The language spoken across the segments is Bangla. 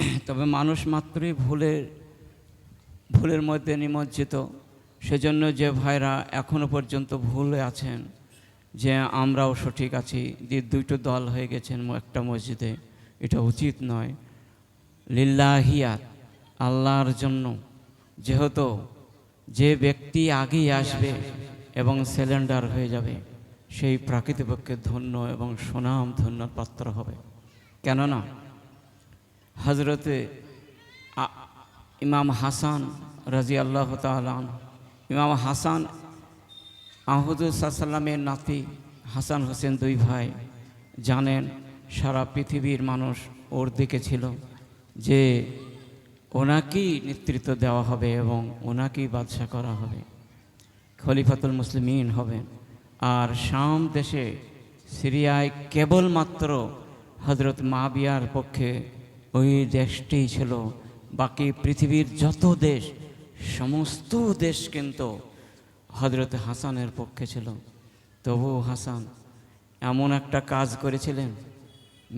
তবে মানুষ মাত্রই ভুলের ভুলের মধ্যে নিমজ্জিত। সেজন্য যে ভাইরা এখনও পর্যন্ত ভুলে আছেন, যে আমরাও সঠিক আছি, যে দুইটো দল হয়ে গেছেন একটা মসজিদে, এটা উচিত নয়। লিল্লাহিয়াত আল্লাহর জন্য। যেহেতু যে ব্যক্তি আগেই আসবে এবং সিলিন্ডার হয়ে যাবে, সেই প্রাকৃতিপক্ষে ধন্য এবং সুনাম ধন্য পাত্র হবে। কেননা হজরতে ইমাম হাসান রাজি আল্লাহ তালান ইমাম হাসান আহদুসাল্লামের নাতি হাসান হোসেন দুই ভাই জানেন, সারা পৃথিবীর মানুষ ওর দিকে ছিল যে ওনাকেই নেতৃত্ব দেওয়া হবে এবং ওনাকেই বাদশা করা হবে, খলিফাতুল মুসলিমিন হবেন আর শাম দেশে সিরিয়ায় কেবলমাত্র হজরত মাবিয়ার পক্ষে ওই দেশটিই ছিল বাকি পৃথিবীর যত দেশ, সমস্ত দেশ কিন্তু হজরত হাসানের পক্ষে ছিল। তবু হাসান এমন একটা কাজ করেছিলেন,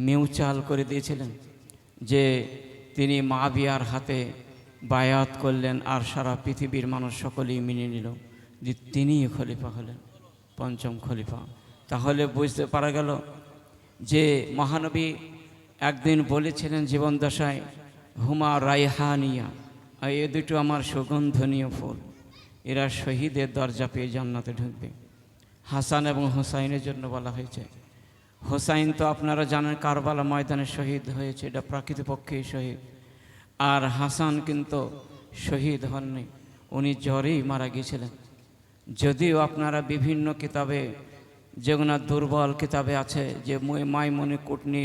মিউচাল করে দিয়েছিলেন, যে তিনি মা বিয়ার হাতে বায়াত করলেন আর সারা পৃথিবীর মানুষ সকলেই মেনে নিল যে তিনিই খলিফা হলেন, পঞ্চম খলিফা। তাহলে বুঝতে পারা গেল যে মহানবী একদিন বলেছিলেন জীবনদশায়, হুমা রাইহানিয়া আর এ দুটো আমার সুগন্ধনীয় ফুল। এরা শহীদের দরজা পেয়ে জান্নাতে ঢুকবে। হাসান এবং হোসাইনের জন্য বলা হয়েছে, হোসাইন তো আপনারা জানেন কারবালা ময়দানে শহীদ হয়েছে, এটা প্রকৃতপক্ষেই শহীদ। আর হাসান কিন্তু শহীদ হননি, উনি জ্বরেই মারা গিয়েছিলেন। যদিও আপনারা বিভিন্ন কিতাবে যেগুলো দুর্বল কিতাবে আছে, যে মাইমনি কুটনি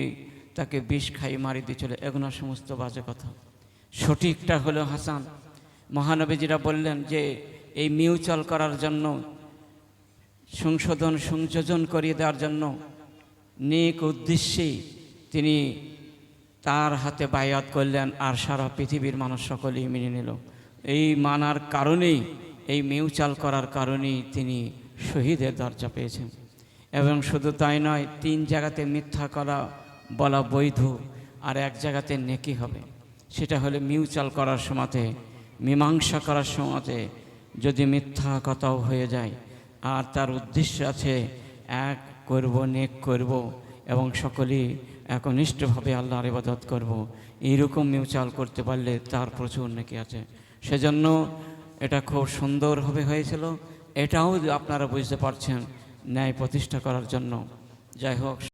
তাকে বিষ খাই মারি দিয়েছিল এগুলো সমস্ত বাজে কথা। সঠিকটা হলো হাসান। মহানবীজিরা বললেন যে, এই মিউচুয়াল করার জন্য, সংশোধন, সংযোজন করিয়ে দেওয়ার জন্য নেক উদ্দেশ্যেই তিনি তার হাতে বায়াত করলেন আর সারা পৃথিবীর মানুষ সকলেই মেনে নিল। এই মানার কারণেই, এই মিউচাল করার কারণেই তিনি শহীদের দরজা পেয়েছেন। এবং শুধু তাই নয়, তিন জায়গাতে মিথ্যা করা বলা বৈধ আর এক জায়গাতে নেকি হবে। সেটা হলে মিউচাল করার সময়তে, মীমাংসা করার সময়তে যদি মিথ্যা কথাও হয়ে যায়, আর তার উদ্দেশ্য আছে এক, করব, নেক করব এবং সকলেই একনিষ্ঠভাবে আল্লাহর ইবাদত করব। এইরকম মিউচাল করতে পারলে তার প্রচুর নাকি আছে। সেজন্য এটা খুব সুন্দরভাবে হয়েছিল। এটাও আপনারা বুঝতে পারছেন ন্যায় প্রতিষ্ঠা করার জন্য। যাই হোক